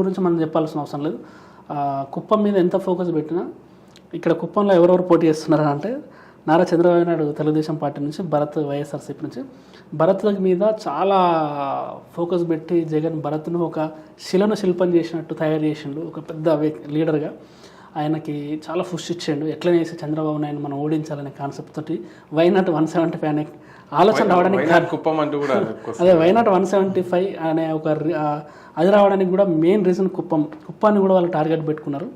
గురించి మనం చెప్పాల్సిన అవసరం లేదు. కుప్పం మీద ఎంత ఫోకస్ పెట్టినా ఇక్కడ కుప్పంలో ఎవరెవరు పోటీ చేస్తున్నారు అంటే నారా చంద్రబాబు నాయుడు తెలుగుదేశం పార్టీ నుంచి భరత్ వైఎస్ఆర్సీపీ నుంచి. భరత్ మీద చాలా ఫోకస్ పెట్టి జగన్ భరత్ను ఒక శిలను శిల్పం చేసినట్టు తయారు చేసిండు ఒక పెద్ద లీడర్గా ఆయనకి చాలా ఫుష్ ఇచ్చిండు. ఎట్లనేసి చంద్రబాబు నాయుడు మనం ఓడించాలనే కాన్సెప్ట్ తోటి why not one seventy five అనే ఆలోచన రావడానికి కుప్పం అంటూ కూడా. అదే వైనాట్ వన్ సెవెంటీ ఫైవ్ అనే ఒక అది రావడానికి కూడా మెయిన్ రీజన్ కుప్పం. కుప్పాన్ని కూడా వాళ్ళు టార్గెట్ పెట్టుకున్నారు.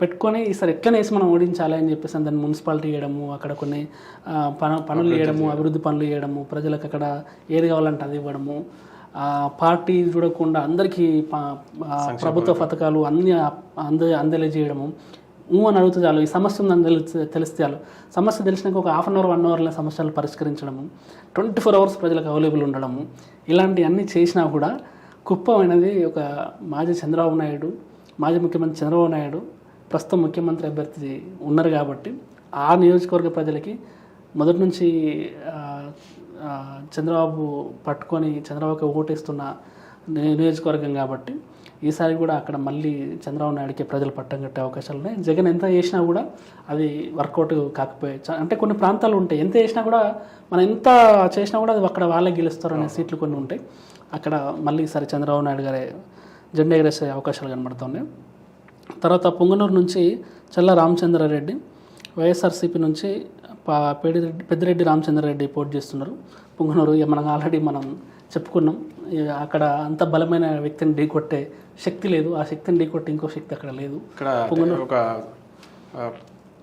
పెట్టుకొని ఈసారి ఎట్లనే వేసి మనం ఓడించాలి అని చెప్పేసి దాన్ని మున్సిపాలిటీ చేయడము అక్కడ కొన్ని పనులు చేయడము అభివృద్ధి పనులు చేయడము ప్రజలకు అక్కడ ఏది కావాలంటే అది ఇవ్వడము ఆ, పార్టీ చూడకుండా అందరికీ ప్రభుత్వ పథకాలు అన్ని అంద అందజేయడము ఊ అని అడుగుతుంది చాలు ఈ సమస్య ఉందని తెలిసి తెలిస్తే చాలు. సమస్య తెలిసినాక ఒక హాఫ్ అన్ అవర్ వన్ అవర్లో సమస్యలు పరిష్కరించడము ట్వంటీ ఫోర్ అవర్స్ ప్రజలకు అవైలబుల్ ఉండడము ఇలాంటివన్నీ చేసినా కూడా కుప్పమైనది ఒక మాజీ చంద్రబాబు నాయుడు మాజీ ముఖ్యమంత్రి చంద్రబాబు నాయుడు ప్రస్తుతం ముఖ్యమంత్రి అభ్యర్థి ఉన్నారు కాబట్టి ఆ నియోజకవర్గ ప్రజలకి మొదటి నుంచి చంద్రబాబు పట్టుకొని చంద్రబాబుకి ఓటేస్తున్న నియోజకవర్గం కాబట్టి ఈసారి కూడా అక్కడ మళ్ళీ చంద్రబాబు నాయుడుకి ప్రజలు పట్టం కట్టే అవకాశాలు ఉన్నాయి. జగన్ ఎంత చేసినా కూడా అది వర్కౌట్ కాకపోయే అంటే కొన్ని ప్రాంతాలు ఉంటాయి. ఎంత చేసినా కూడా మనం ఎంత చేసినా కూడా అది అక్కడ వాళ్ళే గెలుస్తారు అనే సీట్లు కొన్ని ఉంటాయి. అక్కడ మళ్ళీ ఈసారి చంద్రబాబు నాయుడు గారే జెండా ఎగరేసే అవకాశాలు కనబడుతున్నాయి. తర్వాత పొంగనూరు నుంచి చల్ల రామచంద్రారెడ్డి వైఎస్ఆర్సీపీ నుంచి పా పెద్దిరెడ్డి రామచంద్రారెడ్డి పోటీ చేస్తున్నారు. పొంగనూరు మనం ఆల్రెడీ మనం చెప్పుకున్నాం. అక్కడ అంత బలమైన వ్యక్తిని ఢీకొట్టే శక్తి లేదు. ఆ శక్తిని ఢీకొట్టే ఇంకో శక్తి అక్కడ లేదు. ఇక్కడ ఒక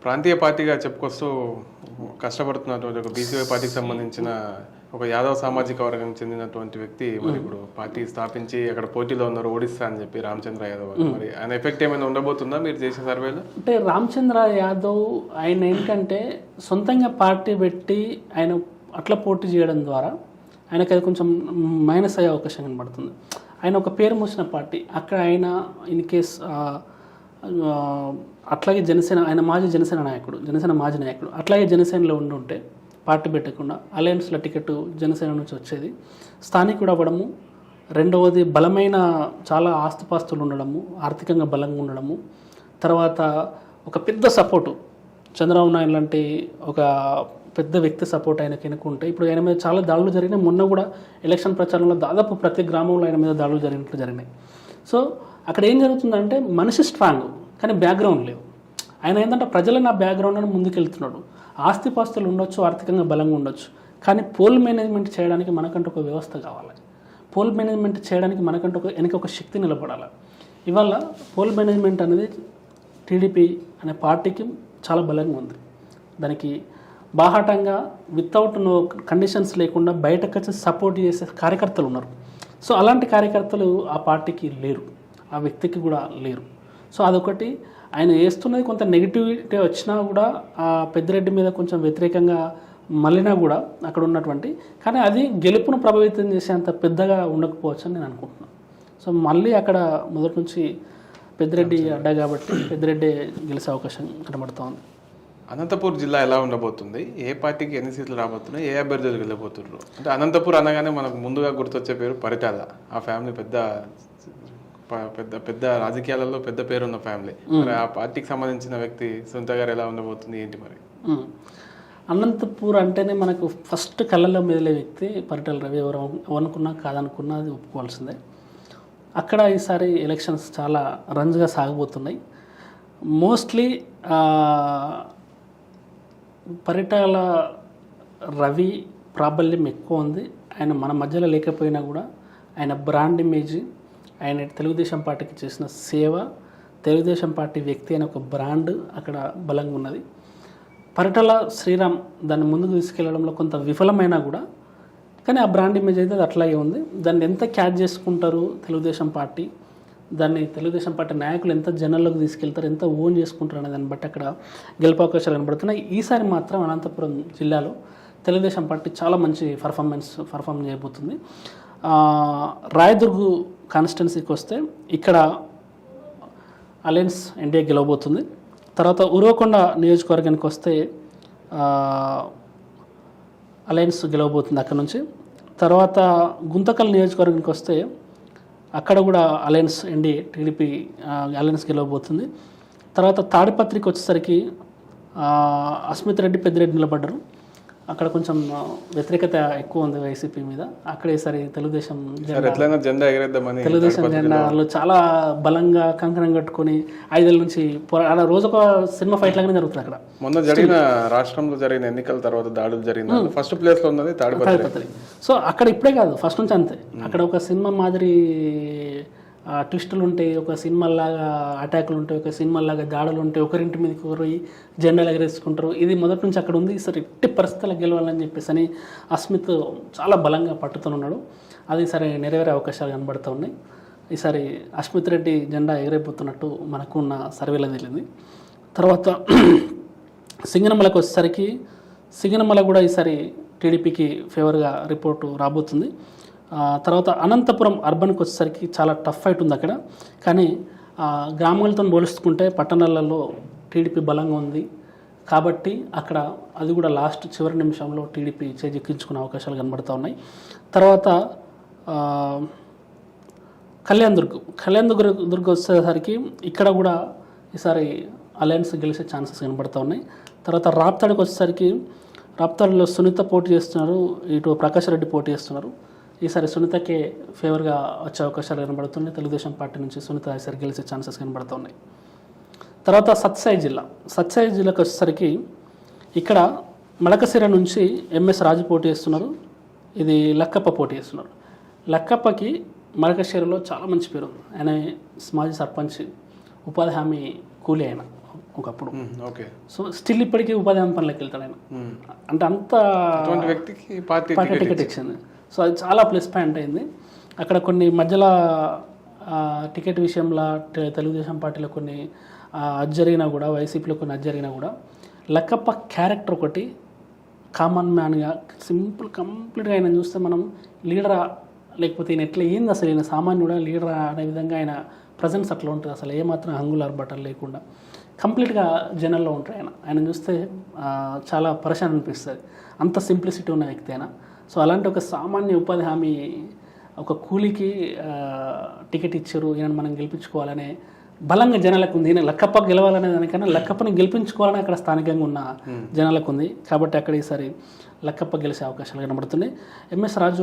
ప్రాంతీయ పార్టీగా చెప్పుకొస్తూ కష్టపడుతున్నటువంటి ఒక బీసీవై పార్టీకి సంబంధించిన ఒక యాదవ్ సామాజిక వర్గం చెందినటువంటి వ్యక్తి మరి ఇప్పుడు పార్టీ స్థాపించి అక్కడ పోటీలో ఉన్నారు ఓడిస్తా అని చెప్పి రామచంద్ర యాదవ్. మరి ఆయన ఎఫెక్ట్ ఏమైనా ఉండబోతుందా మీరు చేసే సర్వేలో? అంటే రామచంద్ర యాదవ్ ఆయన ఏంటంటే సొంతంగా పార్టీ పెట్టి ఆయన అట్లా పోటీ చేయడం ద్వారా ఆయనకి అది కొంచెం మైనస్ అయ్యే అవకాశం కనబడుతుంది. ఆయన ఒక పేరు మోసిన పార్టీ. అక్కడ ఆయన ఇన్ కేస్ అట్లాగే జనసేన ఆయన మాజీ జనసేన నాయకుడు జనసేన మాజీ నాయకుడు. అట్లాగే జనసేనలో ఉండి ఉంటే పార్టీ పెట్టకుండా అలయన్స్లో టికెట్ జనసేన నుంచి వచ్చేది. స్థానికుడు అవ్వడము రెండవది బలమైన చాలా ఆస్తిపాస్తులు ఉండడము ఆర్థికంగా బలంగా ఉండడము తర్వాత ఒక పెద్ద సపోర్టు చంద్రబాబు నాయుడు లాంటి ఒక పెద్ద వ్యక్తి సపోర్ట్ ఆయనకి ఎన్నుకుంటే ఇప్పుడు ఆయన మీద చాలా దాడులు జరిగినాయి. మొన్న కూడా ఎలక్షన్ ప్రచారంలో దాదాపు ప్రతి గ్రామంలో ఆయన మీద దాడులు జరిగినట్లు జరిగినాయి. సో అక్కడ ఏం జరుగుతుందంటే మనిషి స్ట్రాంగ్ కానీ బ్యాక్గ్రౌండ్ లేవు. ఆయన ఏంటంటే ప్రజలు నా బ్యాక్గ్రౌండ్ అని ముందుకెళ్తున్నాడు. ఆస్తిపాస్తులు ఉండొచ్చు ఆర్థికంగా బలంగా ఉండొచ్చు. కానీ పోల్ మేనేజ్మెంట్ చేయడానికి మనకంటూ ఒక వ్యవస్థ కావాలి. పోల్ మేనేజ్మెంట్ చేయడానికి మనకంటూ ఒక వెనక ఒక శక్తి నిలబడాలి. ఇవాళ పోల్ మేనేజ్మెంట్ అనేది టీడీపీ అనే పార్టీకి చాలా బలంగా ఉంది. దానికి బాహాటంగా వితౌట్ నో కండిషన్స్ లేకుండా బయటకు వచ్చి సపోర్ట్ చేసే కార్యకర్తలు ఉన్నారు. సో అలాంటి కార్యకర్తలు ఆ పార్టీకి లేరు. ఆ వ్యక్తికి కూడా లేరు. సో అదొకటి. ఆయన వేస్తున్నది కొంత నెగిటివిటీ వచ్చినా కూడా ఆ పెద్దిరెడ్డి మీద కొంచెం వ్యతిరేకంగా మళ్ళినా కూడా అక్కడ ఉన్నటువంటి కానీ అది గెలుపును ప్రభావితం చేసేంత పెద్దగా ఉండకపోవచ్చు అని నేను అనుకుంటున్నాను. సో మళ్ళీ అక్కడ మొదటి నుంచి పెద్దిరెడ్డి అడ్డా కాబట్టి పెద్దిరెడ్డి గెలిచే అవకాశం కనబడుతోంది అనంతపూర్ జిల్లా ఎలా ఉండబోతుంది? ఏ పార్టీకి ఎన్ని సీట్లు రాబోతున్నాయి? ఏ అభ్యర్థులు వెళ్ళబోతున్నారు అంటే అనంతపూర్ అనగానే మనకు ముందుగా గుర్తొచ్చే పేరు పరిటాల. ఆ ఫ్యామిలీ పెద్ద పెద్ద పెద్ద రాజకీయాలలో పెద్ద పేరున్న ఫ్యామిలీ. మరి ఆ పార్టీకి సంబంధించిన వ్యక్తి సొంత గారు ఎలా ఉండబోతుంది ఏంటి మరి. అనంతపూర్ అంటేనే మనకు ఫస్ట్ కళ్ళలో మెదిలే వ్యక్తి పరిటాల రవి. ఎవరు అనుకున్నా కాదనుకున్నా అది ఒప్పుకోవాల్సిందే. అక్కడ ఈసారి ఎలక్షన్స్ చాలా రంజుగా సాగబోతున్నాయి. మోస్ట్లీ పరిటాల రవి ప్రాబల్యం ఎక్కువ ఉంది. ఆయన మన మధ్యలో లేకపోయినా కూడా ఆయన బ్రాండ్ ఇమేజ్ ఆయన తెలుగుదేశం పార్టీకి చేసిన సేవ తెలుగుదేశం పార్టీ వ్యక్తి అనే ఒక బ్రాండ్ అక్కడ బలంగా ఉన్నది. పరిటల శ్రీరామ్ దాన్ని ముందుకు తీసుకెళ్ళడంలో కొంత విఫలమైనా కూడా కానీ ఆ బ్రాండ్ ఇమేజ్ అయితే అది అట్లాగే ఉంది. దాన్ని ఎంత క్యాచ్ చేసుకుంటారు తెలుగుదేశం పార్టీ? దాన్ని తెలుగుదేశం పార్టీ నాయకులు ఎంత జనాల్లోకి తీసుకెళ్తారు? ఎంత ఓన్ చేసుకుంటారు అనే దాన్ని బట్టి అక్కడ గెలుపు అవకాశాలు కనబడుతున్నాయి. ఈసారి మాత్రం అనంతపురం జిల్లాలో తెలుగుదేశం పార్టీ చాలా మంచి పర్ఫార్మెన్స్ పర్ఫామ్ చేయబోతుంది. రాయదుర్గు కాన్స్టెన్సీకి వస్తే ఇక్కడ అలయన్స్ ఇండియా గెలవబోతుంది. తర్వాత ఉరవకొండ నియోజకవర్గానికి వస్తే అలయన్స్ గెలవబోతుంది అక్కడ నుంచి. తర్వాత గుంతకల్ నియోజకవర్గానికి వస్తే అక్కడ కూడా అలయన్స్ ఎన్డీ టీడీపీ అలయన్స్ గెలవబోతుంది. తర్వాత తాడిపత్రికి వచ్చేసరికి అస్మిత్ రెడ్డి పెద్దిరెడ్డి నిలబడ్డారు. అక్కడ కొంచెం వ్యతిరేకత ఎక్కువ ఉంది వైసీపీ మీద. అక్కడ ఈసారి తెలుగుదేశం జెండా సార్ ఎగరేద్దామని తెలుగుదేశం జెండాలు చాలా బలంగా కంకణం కట్టుకొని ఐదేళ్ళ నుంచి అలా రోజు ఒక సినిమా ఫైట్ లాగానే జరుగుతుంది అక్కడ. మొన్న జరిగిన రాష్ట్రంలో జరిగిన ఎన్నికల తర్వాత దాడులు జరిగిన ఫస్ట్ ప్లేస్లో ఉన్నది తాడిపత్రి. సో అక్కడ ఇప్పుడే కాదు ఫస్ట్ నుంచి అంతే. అక్కడ ఒక సినిమా మాదిరి ట్విస్టులు ఉంటాయి ఒక సినిమాలాగా అటాకులు ఉంటాయి ఒక సినిమాలాగా దాడులు ఉంటాయి ఒకరింటి మీదకి ఒకరు జెండాలు ఎగరేసుకుంటారు. ఇది మొదటి నుంచి అక్కడ ఉంది. సరే ఎట్టి పరిస్థితుల్లో గెలవాలని చెప్పేసి అని అస్మిత్ చాలా బలంగా పట్టుతున్నాడు అది సరే నెరవేరే అవకాశాలు కనబడుతూ ఉన్నాయి. ఈసారి అస్మిత్ రెడ్డి జెండా ఎగరైపోతున్నట్టు మనకు ఉన్న సర్వేలో తెలియదు. తర్వాత సింగనమలకు వచ్చేసరికి సింగనమల కూడా ఈసారి టీడీపీకి ఫేవర్గా రిపోర్టు రాబోతుంది. తర్వాత అనంతపురం అర్బన్కి వచ్చేసరికి చాలా టఫ్ ఫైట్ ఉంది అక్కడ. కానీ గ్రామాలతో పోలుచుకుంటే పట్టణాలలో టీడీపీ బలంగా ఉంది. కాబట్టి అక్కడ అది కూడా లాస్ట్ చివరి నిమిషంలో టీడీపీ చేజెక్కించుకునే అవకాశాలు కనబడుతూ ఉన్నాయి. తర్వాత కళ్యాణ్ దుర్గ్. కళ్యాణ్ దుర్గ్ దుర్గ్ వచ్చేసరికి ఇక్కడ కూడా ఈసారి అలయన్స్ గెలిచే ఛాన్సెస్ కనబడుతూ ఉన్నాయి. తర్వాత రాప్తాడికి వచ్చేసరికి రాప్తాడులో సునీత పోటీ చేస్తున్నారు ఇటు ప్రకాష్ రెడ్డి పోటీ చేస్తున్నారు. ఈసారి సునీతకే ఫేవర్గా వచ్చే అవకాశాలు కనబడుతున్నాయి. తెలుగుదేశం పార్టీ నుంచి సునీత ఈసారి గెలిచే ఛాన్సెస్ కనబడుతున్నాయి. తర్వాత సత్సాయి జిల్లా. సత్సాయి జిల్లాకి వచ్చేసరికి ఇక్కడ మడకసిర నుంచి ఎంఎస్ రాజు పోటీ చేస్తున్నారు. ఇది లక్కప్ప పోటీ చేస్తున్నారు. లక్కప్పకి మడకశిరలో చాలా మంచి పేరు ఉంది. ఆయన మాజీ సర్పంచ్ ఉపాధి హామీ కూలీ ఆయన ఒకప్పుడు. ఓకే. సో స్టిల్ ఇప్పటికీ ఉపాధి హామీ పనులకు వెళ్తాడు ఆయన. అంటే అంత వ్యక్తికి పార్టీ టికెట్ ఇచ్చింది. సో అది చాలా ప్లస్ పాయింట్ అయింది. అక్కడ కొన్ని మధ్యలో టికెట్ విషయంలో తెలుగుదేశం పార్టీలో కొన్ని ఆ, జరిగినా కూడా వైసీపీలో కొన్ని అది జరిగినా కూడా లక్కప్ప క్యారెక్టర్ ఒకటి కామన్ మ్యాన్గా సింపుల్ కంప్లీట్గా ఆయన చూస్తే మనం లీడరా లేకపోతే ఈయన ఎట్లా ఏంది అసలు ఈయన సామాన్యుడా లీడరా అనే విధంగా ఆయన ప్రజెన్స్ అట్లా ఉంటుంది. అసలు ఏమాత్రం హంగులర్ బటన్ లేకుండా. కంప్లీట్గా జనల్లో ఉంటారు ఆయన. ఆయన చూస్తే చాలా పరేషాన్ అనిపిస్తుంది. అంత సింప్లిసిటీ ఉన్న వ్యక్తి ఆయన. సో అలాంటి ఒక సామాన్య ఉపాధి హామీ ఒక కూలికి టికెట్ ఇచ్చారు ఈయన మనం గెలిపించుకోవాలనే బలంగా జనాలకు ఉంది ఈయన లక్కప్ప గెలవాలనే దానికన్నా లక్కప్పని గెలిపించుకోవాలని అక్కడ స్థానికంగా ఉన్న జనాలకు ఉంది కాబట్టి అక్కడ ఈసారి లక్కప్ప గెలిచే అవకాశాలు కనబడుతున్నాయి. ఎంఎస్ రాజు